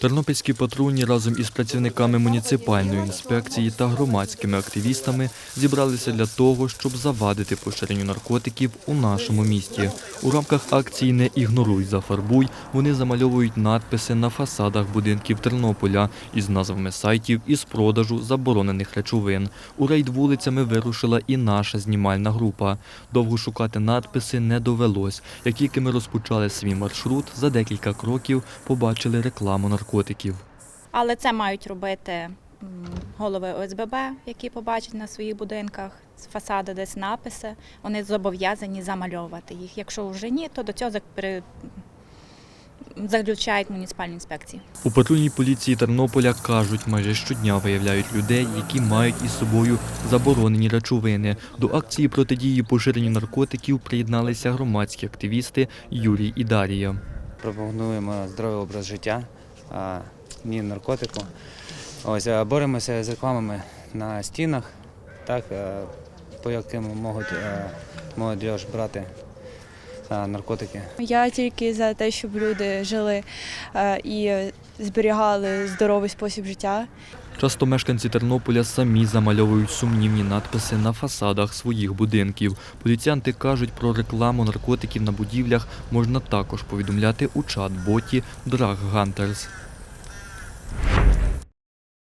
Тернопільські патрульні разом із працівниками муніципальної інспекції та громадськими активістами зібралися для того, щоб завадити поширенню наркотиків у нашому місті. У рамках акції Не ігноруй, зафарбуй вони замальовують надписи на фасадах будинків Тернополя із назвами сайтів із продажу заборонених речовин. У рейд вулицями вирушила і наша знімальна група. Довго шукати надписи не довелось. Як тільки ми розпочали свій маршрут, за декілька кроків побачили рекламу наркотиків. Але це мають робити голови ОСББ, які побачать на своїх будинках з фасаду десь написи. Вони зобов'язані замальовувати їх. Якщо вже ні, то до цього зак- заключають муніципальні інспекції. У патрульній поліції Тернополя кажуть, майже щодня виявляють людей, які мають із собою заборонені речовини. До акції протидії поширенню наркотиків приєдналися громадські активісти Юрій і Дарія. пропагуємо здоровий образ життя, а, ні наркотику. Ось боремося з рекламами на стінах, так е, по яким можуть е, молодіж брати наркотики. Я тільки за те, щоб люди жили е, і зберігали здоровий спосіб життя. Часто мешканці Тернополя самі замальовують сумнівні надписи на фасадах своїх будинків. Поліціянти кажуть, про рекламу наркотиків на будівлях можна також повідомляти у чат-боті Drug Hunters.